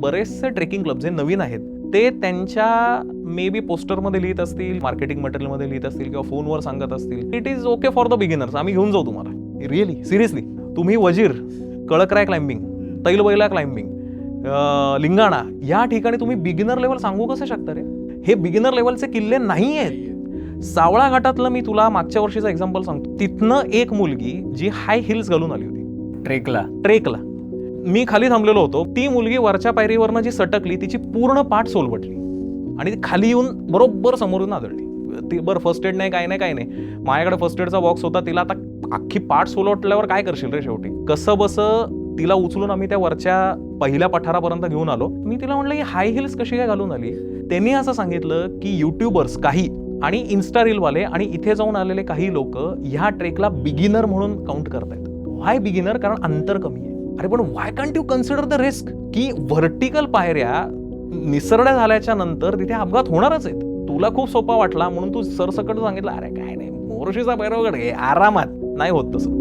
बरेचसे trekking club जे नवीन आहेत ते त्यांच्या मे बी पोस्टरमध्ये लिहित असतील मार्केटिंग मटेरियलमध्ये लिहित असतील किंवा फोनवर सांगत असतील. It is okay for the beginners आम्ही घेऊन जाऊ तुम्हाला. रिअली सिरियसली तुम्ही वजीर कळकराय क्लाइम्बिंग तैलबैला क्लाइम्बिंग लिंगाणा या ठिकाणी तुम्ही बिगिनर लेवल सांगू कसं शकता रे? हे बिगिनर लेवलचे किल्ले नाही आहेत सावळा घाटातलं मी तुला मागच्या वर्षीचं एक्झाम्पल सांगतो. तिथनं एक मुलगी जी हाय हिल्स घालून आली होती. ट्रेकला. ट्रेकला. मी खाली थांबलेलो होतो. ती मुलगी वरच्या पायरीवरनं जी सटकली तिची पूर्ण पाठ सोलवटली. आणि ती खाली येऊन बरोबर समोरून आदळली ती बरं फर्स्ट एड नाही काय नाही काय नाही. माझ्याकडे फर्स्ट एडचा बॉक्स होता तिला आता अख्खी पाठ सोलवटल्यावर काय करशील रे शेवटी? कसं बसं तिला उचलून आम्ही त्या वरच्या पहिल्या पठारापर्यंत घेऊन आलो. मी तिला म्हटलं की हाय हिल्स कशी काय घालून आली? त्यांनी असं सांगितलं की युट्यूबर्स काही आणि इन्स्टा रीलवाले आणि इथे जाऊन आलेले काही लोक ह्या ट्रेकला बिगिनर म्हणून काउंट करतायत. व्हाय बिगिनर कारण अंतर कमी आहे. अरे पण why can't you consider the risk की व्हर्टिकल पायऱ्या निसरड्या झाल्याच्यानंतर तिथे अपघात होणारच आहेत. तुला खूप सोपा वाटला म्हणून तू सरसकट सांगितलं अरे काय नाही मोरशीचा पैरवगड घे आरामात नाही होत तसं.